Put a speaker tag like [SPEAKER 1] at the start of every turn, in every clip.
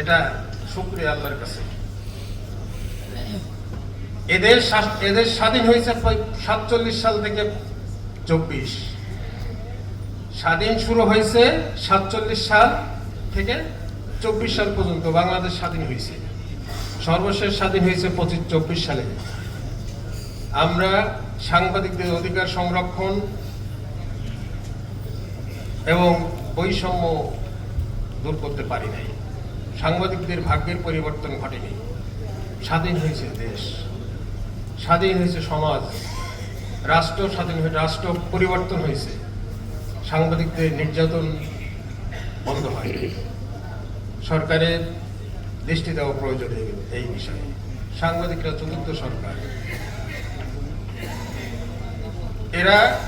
[SPEAKER 1] এটা শুক্রিয়া আল্লাহর কাছে। এদের এদের স্বাধীন হয়েছে সাতচল্লিশ সাল থেকে চব্বিশ। স্বাধীন শুরু হয়েছে সাতচল্লিশ সাল থেকে চব্বিশ সাল পর্যন্ত বাংলাদেশ স্বাধীন হয়েছে। সর্বশেষ স্বাধীন হয়েছে পঁচিশ, চব্বিশ সালে। আমরা সাংবাদিকদের অধিকার সংরক্ষণ এবং বৈষম্য দূর করতে পারি নাই। সাংবাদিকদের ভাগ্যের পরিবর্তন ঘটেনি। স্বাধীন হয়েছে দেশ। স্বাধীন হয়েছে সমাজ। রাষ্ট্র স্বাধীন হয়ে রাষ্ট্র পরিবর্তন হয়েছে। সাংবাদিকদের নির্যাতন বন্ধ হয়। সরকারের দৃষ্টি দেওয়া প্রয়োজন এই- বিষয়ে। সাংবাদিকরা চতুর্থ সরকার। এরা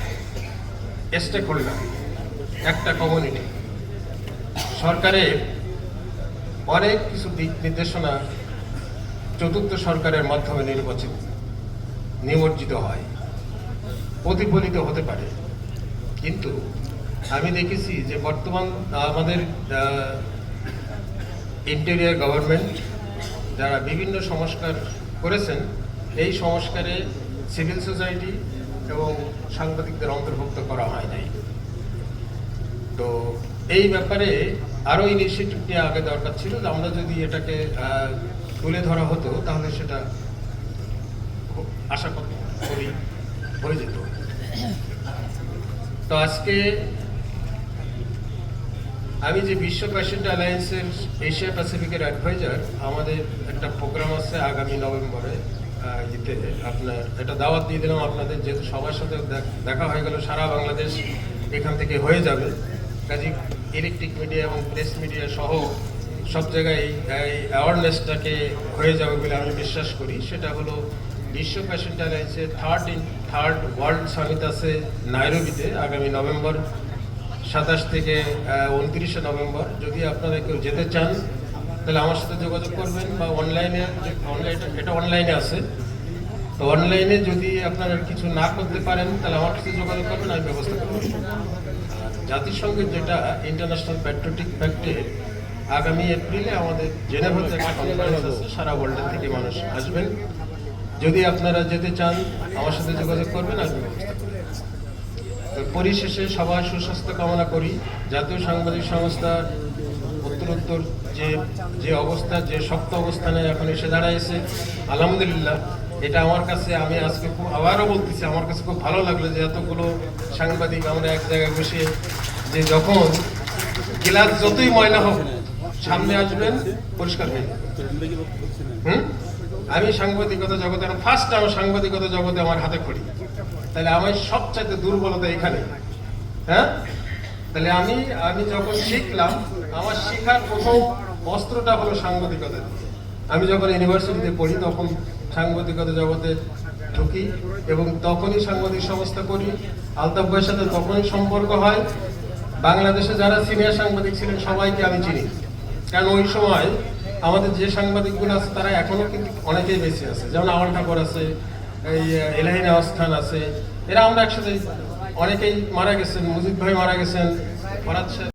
[SPEAKER 1] স্টেক হোল্ডার একটা কমিউনিটি সরকারের অনেক কিছু দিক নির্দেশনা চতুর্থ সরকারের মাধ্যমে নির্বাচিত, নিমজ্জিত হয়, প্রতিফলিত হতে পারে। কিন্তু আমি দেখেছি যে বর্তমান, আমাদের ইন্টেরিয়ার গভর্নমেন্ট যারা বিভিন্ন সংস্কার করেছেন, এই সংস্কারে সিভিল সোসাইটি এবং সাংবাদিকদের অন্তর্ভুক্ত করা হয় নাই। তো এই ব্যাপারে আরও ইনিশিয়েটিভ নেওয়া আগে দরকার ছিল যে আমরা যদি এটাকে তুলে ধরা হতো, তাহলে সেটা আশা করি হয়ে যেত। তো আজকে আমি যে বিশ্ব প্যাশেন্ট অ্যালায়েন্সের এশিয়া প্যাসিফিকের অ্যাডভাইজার আমাদের একটা প্রোগ্রাম আছে আগামী নভেম্বরে ইতে আপনার এটা দাওয়াত দিয়ে দিলাম আপনাদের, যেহেতু সবার সাথে দেখা হয়ে গেল, সারা বাংলাদেশ এখান থেকে হয়ে যাবে। কাজে ইলেকট্রিক মিডিয়া এবং প্রেস মিডিয়া সহ সব জায়গায় এই- অ্যাওয়ারনেসটাকে হয়ে যাবে বলে আমি বিশ্বাস করি। সেটা হলো বিশ্ব patient অ্যালায়েন্সের third in third world summit আছে নাইরোবিতে আগামী নভেম্বর সাতাশ থেকে উনত্রিশে নভেম্বর। যদি আপনারা কেউ যেতে চান, তাহলে আমার সাথে যোগাযোগ করবেন বা অনলাইনে অনলাইন এটা অনলাইনে আছে। অনলাইনে যদি আপনারা কিছু না করতে পারেন, তাহলে আমার সাথে যোগাযোগ করবেন, আমি ব্যবস্থা করব। জাতিসংঘের যেটা ইন্টারন্যাশনাল প্যাট্রিয়টিক ফ্যাক্টে আগামী এপ্রিলে আমাদের জেনেভাতে একটা কনফারেন্স আছে, সারা ওয়ার্ল্ডের থেকে মানুষ আসবেন। যদি আপনারা যেতে চান, আমার সাথে যোগাযোগ করবেন, আমি ব্যবস্থা করব। পরিশেষে সবার সুস্বাস্থ্য কামনা করি। জাতীয় সাংবাদিক সংস্থা উত্তরোত্তর যে যে অবস্থা, যে শক্ত অবস্থানে এখন এসে দাঁড়াইছে, আলহামদুলিল্লাহ। এটা আমার কাছে, আমি আজকে খুব আবারও বলতেছি, আমার কাছে খুব ভালো লাগল যে এতগুলো সাংবাদিক আমরা এক জায়গায় বসে যে যখন গ্লাস যতই ময়লা হোক, সামনে আসবেন, পরিষ্কার হয়ে হুম? আমি সাংবাদিকতা জগতে ফার্স্ট আমার সাংবাদিকতা জগতে আমার হাতে খড়ি। তাহলে আমার সবচাইতে দুর্বলতা এখানে। হ্যাঁ? তাহলে আমি আমি যখন শিখলাম, আমার শেখার প্রথম অস্ত্রটা হলো সাংবাদিকতা। আমি যখন ইউনিভার্সিটিতে পড়ি, তখন সাংবাদিকতা জগতে ঢুকি এবং তখনই সাংবাদিক সংস্থা করি। আলতাফ ভাইয়ের সাথে তখনই সম্পর্ক হয়, বাংলাদেশে যারা সিনিয়র সাংবাদিক ছিলেন, সবাইকে আমি চিনি। কারণ ওই সময় আমাদের যে সাংবাদিকগুলো আছে, তারা এখনও কিন্তু অনেকেই বেশি আছে। যেমন আমল ঠাকুর আছে, এই এলাহিন আওয়াস্থান আছে। এরা আমরা একসাথে অনেকেই মারা গেছেন মুজিদ ভাই মারা গেছেন ফরাদ